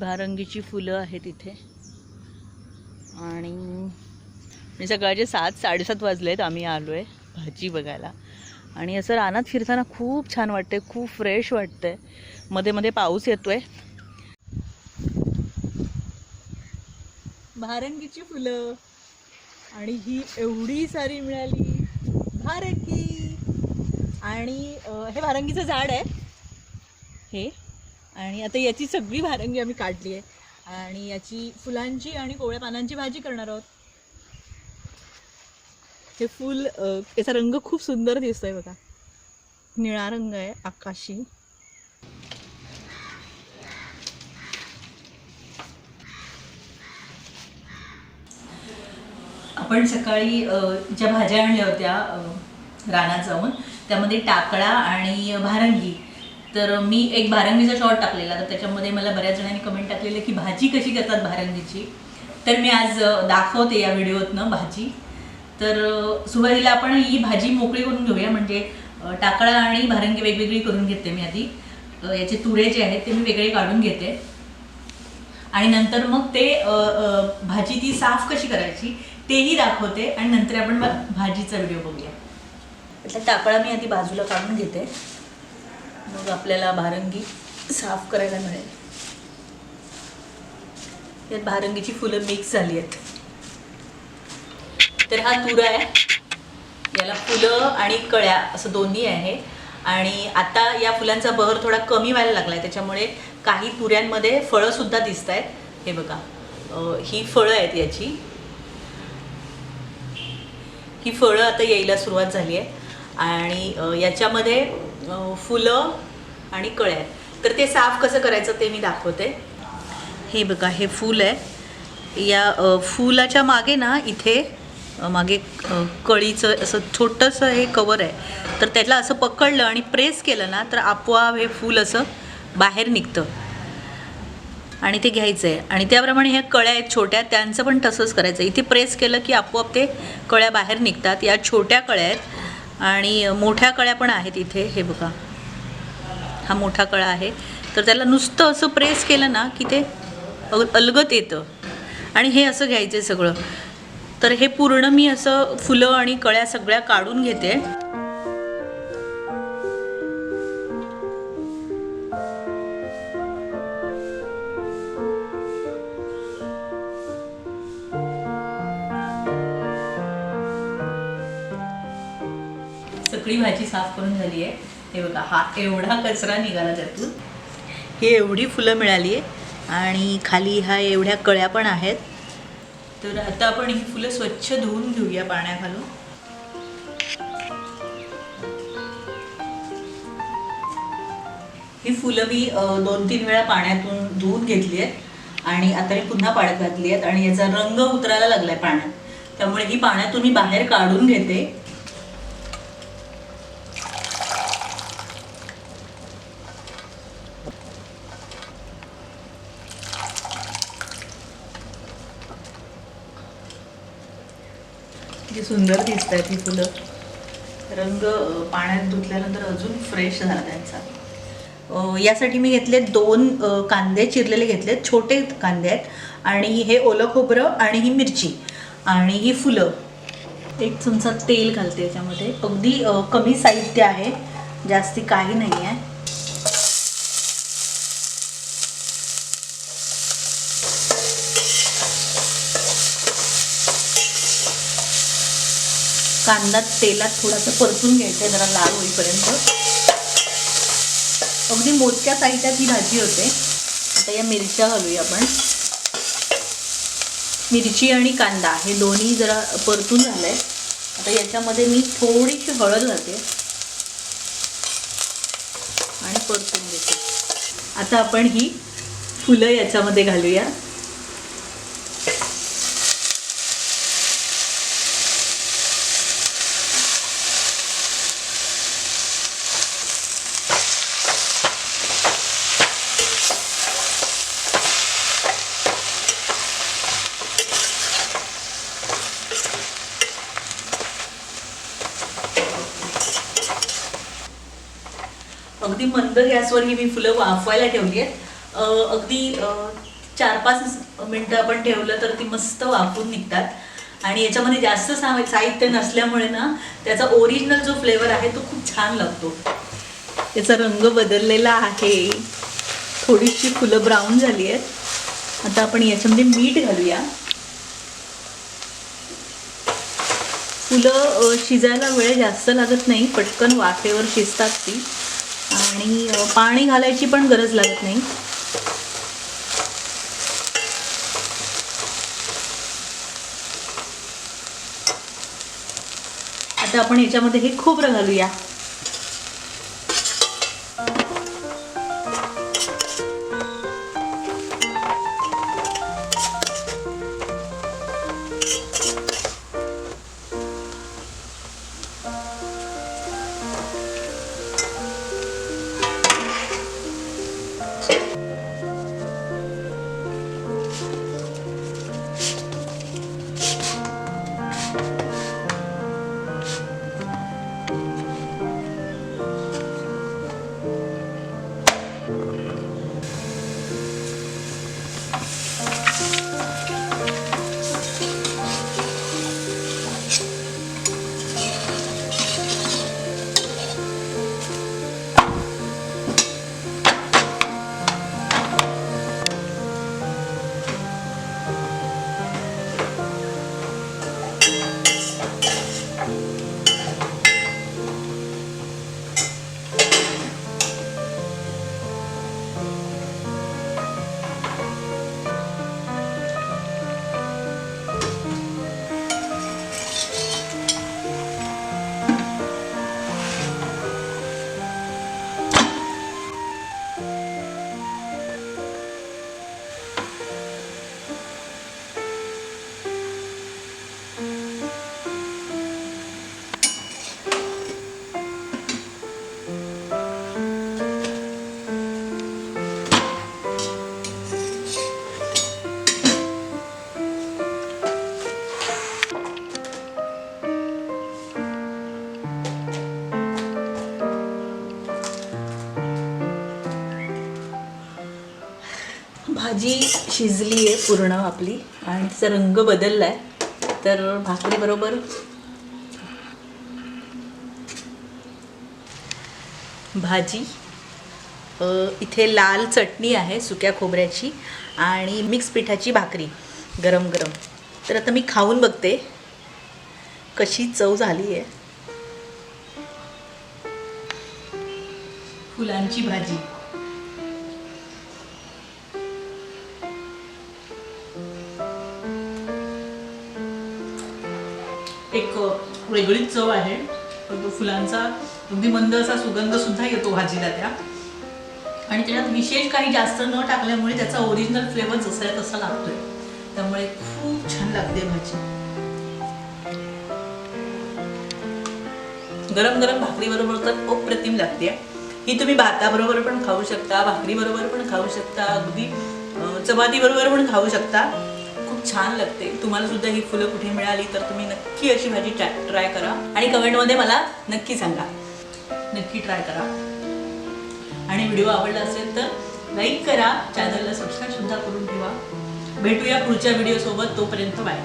भारंगीची फुलं आहेत इथे. आणि सकाळचे सात साडेसात वाजले आहेत आम्ही आलो आहे भाजी बघायला. आणि असं रानात फिरताना खूप छान वाटते खूप फ्रेश वाटतंय. मध्ये मध्ये पाऊस येतोय. भारंगीची फुलं. आणि ही एवढी सारी मिळाली. भारंगी. आणि हे भारंगीचं झाड आहे. हे. आणि आता याची सगळी भारंगी आम्ही काढली आहे आणि याची फुलांची आणि कोवळ्या पानांची भाजी करणार आहोत. हे फूल याचा रंग खूप सुंदर दिसतोय बघा. निळा रंग आहे आकाशी. आपण सकाळी ज्या भाज्या आणल्या होत्या रानात जाऊन त्यामध्ये टाकळा आणि भारंगी. तर मी एक भारंगीचा शॉर्ट टाकलेला तर त्याच्यामध्ये मला बऱ्याच जणांनी कमेंट टाकलेलं की भाजी कशी करतात भारंगीची. तर मी आज दाखवते या व्हिडिओतनं भाजी. तर सुरुवातीला आपण ही भाजी मोकळी करून घेऊया. म्हणजे टाकळा आणि भारंगी वेगवेगळी करून घेते मी आधी. याचे तुरे जे आहेत ते मी वेगळे काढून घेते. आणि नंतर मग ते भाजी ती साफ कशी करायची तेही दाखवते. आणि नंतर आपण भाजीचा व्हिडिओ बघूया. त्यातला टाकळा मी आधी बाजूला काढून घेते. मग आपल्याला भारंगी साफ करायला मिळेल. यात भारंगीची फुलं मिक्स झाली आहेत. तर हा तुरा आहे. याला फुलं आणि कळ्या असं दोन्ही आहे. आणि आता या फुलांचा बहर थोडा कमी व्हायला लागला आहे त्याच्यामुळे काही तुऱ्यांमध्ये फळं सुद्धा दिसत आहेत हे बघा. ही फळं आहेत याची. ही फळं आता यायला सुरुवात झाली आहे. आणि याच्यामध्ये फुलं आणि कळ्या आहेत. तर ते साफ कसं करायचं ते मी दाखवते. हे बघा हे फूल आहे. या फुलाच्या मागे ना इथे मागे कळीचं असं छोटंसं हे कवर आहे. तर त्याला असं पकडलं आणि प्रेस केलं ना तर आपोआप हे फूल असं बाहेर निघतं. आणि ते घ्यायचं आहे आणि त्याप्रमाणे ह्या कळ्या आहेत छोट्या त्यांचं पण तसंच करायचं. इथे प्रेस केलं की आपोआप ते कळ्या बाहेर निघतात. या छोट्या कळ्या आहेत आणि मोठ्या कळ्या पण आहेत इथे. हे बघा. हा मोठा कळा आहे. तर त्याला नुसतं असं प्रेस केलं ना की ते अलगत येतं. आणि हे असं घ्यायचं आहे सगळं. तर हे पूर्ण मी असं फुलं आणि कळ्या सगळ्या काढून घेते. सगळी भाजी साफ करून झाली आहे. हे बघा हा एवढा कचरा निघाला त्यातून. ही एवढी फुलं मिळाली आहे आणि खाली ह्या एवढ्या कळ्या पण आहेत. तर आता आपण ही फुलं स्वच्छ धुवून घेऊया पाण्याखालून ही फुलं मी दोन तीन वेळा पाण्यातून धुवून घेतली आहेत आणि आता मी पुन्हा पाण्यात घातली आहेत आणि याचा रंग उतरायला लागलाय पाण्यात. त्यामुळे ही पाण्यातून मी बाहेर काढून घेते. किती सुंदर दिसत आहेत ही फुलं. रंग पाण्यात धुतल्यानंतर अजून फ्रेश झाला त्यांचा. यासाठी मी घेतले दोन कांदे चिरलेले घेतलेत छोटे कांदे आहेत. आणि हे ओलं खोबरं आणि ही मिरची आणि ही फुलं. एक चमचा तेल घालते याच्यामध्ये. अगदी कमी साहित्य आहे. जास्ती काही नाही आहे कांदा तेलात थोडासा परतून घ्यायचा आहे जरा लाल होईपर्यंत. अगदी मोजक्या साहित्यात ही भाजी होते. आता या मिरच्या घालूया आपण. मिरची आणि कांदा हे दोन्ही जरा परतून झालंय. आता याच्यामध्ये मी थोडीशी हळद घालते. आणि परतून घेते. आता आपण ही फुलं याच्यामध्ये घालूया. अगदी मंद गॅसवर ही मी फुलं वाफवायला ठेवली आहेत. अगदी चार पाच मिनटं आपण ठेवलं तर ती मस्त वाफून निघतात. आणि याच्यामध्ये जास्त साहित्य नसल्यामुळे ना त्याचा ओरिजिनल जो फ्लेवर आहे तो खूप छान लागतो. त्याचा रंग बदललेला आहे. थोडीशी फुलं ब्राऊन झाली आहेत. आता आपण याच्यामध्ये मीठ घालूया. फुलं शिजायला वेळ जास्त लागत नाही. पटकन वाफेवर शिजतात ती. आणि पाणी घालायची पण गरज लागत नाही. आता आपण याच्यामध्ये हे खोबरं घालूया. भाजी शिजली आहे पूर्ण आपली आणि तिचा रंग बदलला आहे तर भाकरीबरोबर भाजी इथे लाल चटणी आहे सुक्या खोबऱ्याची आणि मिक्स पिठाची भाकरी गरम गरम. तर आता मी खाऊन बघते कशी चव झाली आहे. फुलांची भाजी. एक वेगळीच चव आहे. पण तो फुलांचा अगदी मंद असा सुगंध सुद्धा येतो भाजीला त्या. आणि त्याच्यात विशेष काही जास्त न टाकल्यामुळे त्याचा ओरिजिनल फ्लेवर जसा आहे तसा लागतोय. त्यामुळे खूप छान लागते भाजी. गरम गरम भाकरी बरोबर तर अप्रतिम लागते. ही तुम्ही भाताबरोबर पण खाऊ शकता भाकरी बरोबर पण खाऊ शकता अगदी चपाती बरोबर पण खाऊ शकता. खूप छान लागते. तुम्हाला सुद्धा ही फुलं कुठे मिळाली तर तुम्ही नक्की अशी भाजी ट्राय करा. आणि कमेंटमध्ये मला नक्की सांगा. नक्की ट्राय करा. आणि व्हिडिओ आवडला असेल तर लाईक करा. चॅनलला सबस्क्राईब सुद्धा करून ठेवा. भेटूया पुढच्या व्हिडिओ सोबत. तोपर्यंत बाय